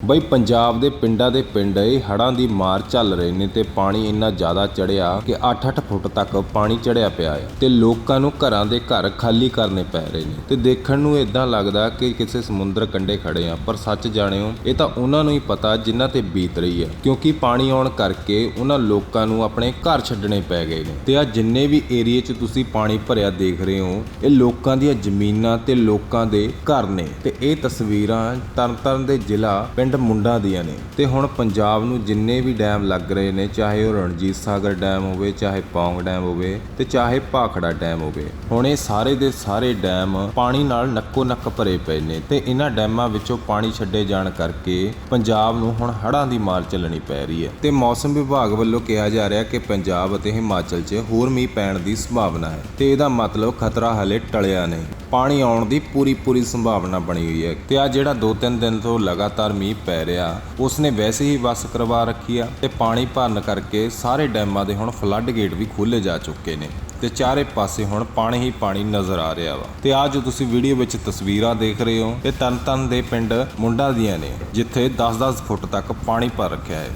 ਬਈ ਪੰਜਾਬ ਦੇ ਪਿੰਡਾਂ ਦੇ ਪਿੰਡ ਇਹ ਹੜ੍ਹਾਂ ਦੀ ਮਾਰ ਚੱਲ ਰਹੇ ਨੇ ਤੇ ਪਾਣੀ ਇੰਨਾ ਜ਼ਿਆਦਾ ਚੜਿਆ ਕਿ 8-8 ਫੁੱਟ ਤੱਕ ਪਾਣੀ ਚੜਿਆ ਪਿਆ ਹੈ ਤੇ ਲੋਕਾਂ ਨੂੰ ਘਰਾਂ ਦੇ ਘਰ ਖਾਲੀ ਕਰਨੇ ਪੈ ਰਹੇ ਨੇ। ਤੇ ਦੇਖਣ ਨੂੰ ਇਦਾਂ ਲੱਗਦਾ ਕਿ ਕਿਸੇ ਸਮੁੰਦਰ ਕੰਢੇ ਖੜੇ ਆ ਪਰ ਸੱਚ ਜਾਣਿਓ, ਇਹ ਤਾਂ ਉਹਨਾਂ ਨੂੰ ਹੀ ਪਤਾ ਜਿਨ੍ਹਾਂ ਤੇ ਬੀਤ ਰਹੀ ਹੈ, ਕਿਉਂਕਿ ਪਾਣੀ ਆਉਣ ਕਰਕੇ ਉਹਨਾਂ ਲੋਕਾਂ ਨੂੰ ਆਪਣੇ ਘਰ ਛੱਡਣੇ ਪੈ ਗਏ ਨੇ। ਤੇ ਆ ਜਿੰਨੇ ਵੀ ਏਰੀਏ 'ਚ ਤੁਸੀਂ ਪਾਣੀ ਭਰਿਆ ਦੇਖ ਰਹੇ ਹੋ, ਇਹ ਲੋਕਾਂ ਦੀਆਂ ਜ਼ਮੀਨਾਂ ਤੇ ਲੋਕਾਂ ਦੇ ਘਰ ਨੇ। ਤੇ ਇਹ ਤਸਵੀਰਾਂ ਤਰਨਤਾਰਨ ਦੇ ਜ਼ਿਲ੍ਹਾ ਪਿੰਡ ਮੁੰਡਾ ਦੀਆਂ ਨੇ। ਤੇ ਹੁਣ ਪੰਜਾਬ ਨੂੰ ਜਿੰਨੇ ਵੀ ਡੈਮ ਲੱਗ ਰਹੇ ਨੇ, ਚਾਹੇ ਉਹ ਰਣਜੀਤ ਸਾਗਰ ਡੈਮ ਹੋਵੇ, ਚਾਹੇ ਪੌਂਗ ਡੈਮ ਹੋਵੇ, ਤੇ ਚਾਹੇ ਭਾਖੜਾ ਡੈਮ ਹੋਵੇ, ਹੁਣ ਇਹ ਸਾਰੇ ਦੇ ਸਾਰੇ ਡੈਮ ਪਾਣੀ ਨਾਲ ਨੱਕੋ ਨੱਕ ਭਰੇ ਪਏ ਨੇ ਤੇ ਇਹਨਾਂ ਡੈਮਾਂ ਵਿੱਚੋਂ ਪਾਣੀ ਛੱਡੇ ਜਾਣ ਕਰਕੇ ਪੰਜਾਬ ਨੂੰ ਹੁਣ ਹੜ੍ਹਾਂ ਦੀ ਮਾਰ ਚੱਲਣੀ ਪੈ ਰਹੀ ਹੈ। ਤੇ ਮੌਸਮ ਵਿਭਾਗ ਵੱਲੋਂ ਕਿਹਾ ਜਾ ਰਿਹਾ ਕਿ ਪੰਜਾਬ ਅਤੇ ਹਿਮਾਚਲ 'ਚ ਹੋਰ ਮੀਂਹ ਪੈਣ ਦੀ ਸੰਭਾਵਨਾ ਹੈ ਤੇ ਇਹਦਾ ਮਤਲਬ ਖਤਰਾ ਹਲੇ ਟਲਿਆ ਨਹੀਂ। ਪਾਣੀ ਆਉਣ ਦੀ ਪੂਰੀ ਪੂਰੀ ਸੰਭਾਵਨਾ ਬਣੀ ਹੋਈ ਹੈ ਤੇ ਆ ਜਿਹੜਾ 2-3 ਦਿਨ ਤੋਂ ਲਗਾਤਾਰ ਮੀਂਹ ਪੈ ਰਿਹਾ। ਉਸਨੇ ਵੈਸੇ ਹੀ ਵਸ ਕਰਵਾ ਰੱਖੀ ਆ ਤੇ ਪਾਣੀ ਭਰਨ ਕਰਕੇ ਸਾਰੇ ਡੈਮਾਂ ਦੇ ਹੁਣ ਫਲੱਡ ਗੇਟ ਵੀ ਖੋਲੇ ਜਾ ਚੁੱਕੇ ਨੇ ਤੇ ਚਾਰੇ ਪਾਸੇ ਹੁਣ ਪਾਣੀ ਹੀ ਪਾਣੀ ਨਜ਼ਰ ਆ ਰਿਹਾ ਵਾ। ਤੇ ਆ ਜੋ ਤੁਸੀਂ ਵੀਡੀਓ ਵਿੱਚ ਤਸਵੀਰਾਂ ਦੇਖ ਰਹੇ ਹੋ, ਇਹ ਤਨ ਤਨ ਦੇ ਪਿੰਡ ਮੁੰਡਾ ਦੀਆਂ ਨੇ, ਜਿੱਥੇ 10-10 ਫੁੱਟ ਤੱਕ ਪਾਣੀ ਭਰ ਰੱਖਿਆ ਹੈ।